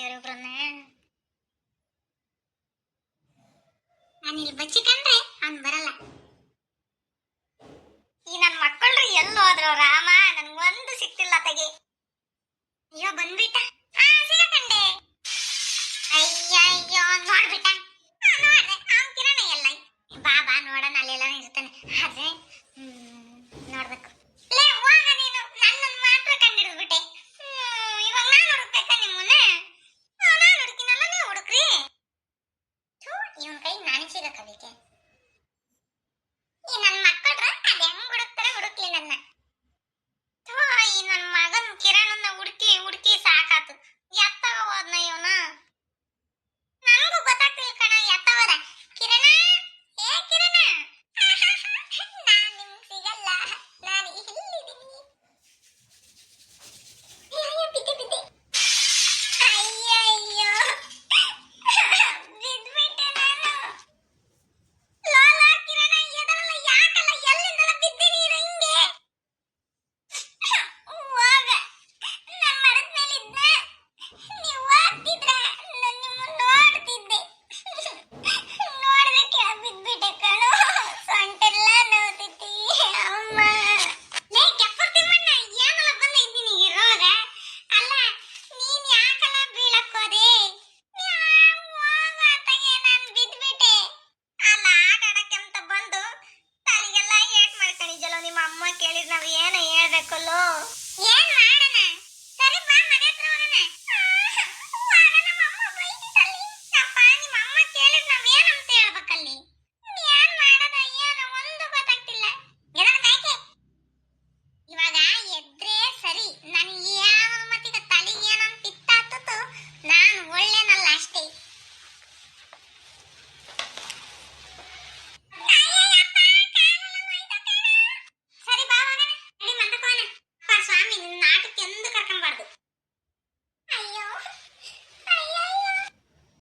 ಇವ್ರು ಇಬ್ರನ್ನ ನಾನು ಇಲ್ಲಿ ಬಚ್ಚಿಕಂಡ್ರೆ ಅವ್ನು ಬರಲ್ಲ. ಈ ನನ್ನ ಮಕ್ಕಳು ಎಲ್ಲೋ ಹೋದ್ರು ರಾಮ ನನ್ಗೊಂದು ಸಿಕ್ತಿಲ್ಲ ತಗಿ ಅಯ್ಯೋ, ಬಂದ್ಬಿಟ್ಟ. ಹಾ ಸಿಗಕಂಡೆ ಅಯ್ಯ ಅಯ್ಯೋ ನೋಡ್ಬಿಟ್ಟ. ಹಾ ನೋಡ್ದೆ, ಅವ್ನು ಕಿರಣ ಎಲ್ಲ. ಬಾ ಬಾ, ನೋಡೋಣ ಅಲ್ಲೆಲ್ಲ ಇರ್ತಾನೆ. ಆದ್ರೆ ನೋಡ್ಬೇಕು. ಏನು ಹೇಳಬೇಕಲ್ಲೋ?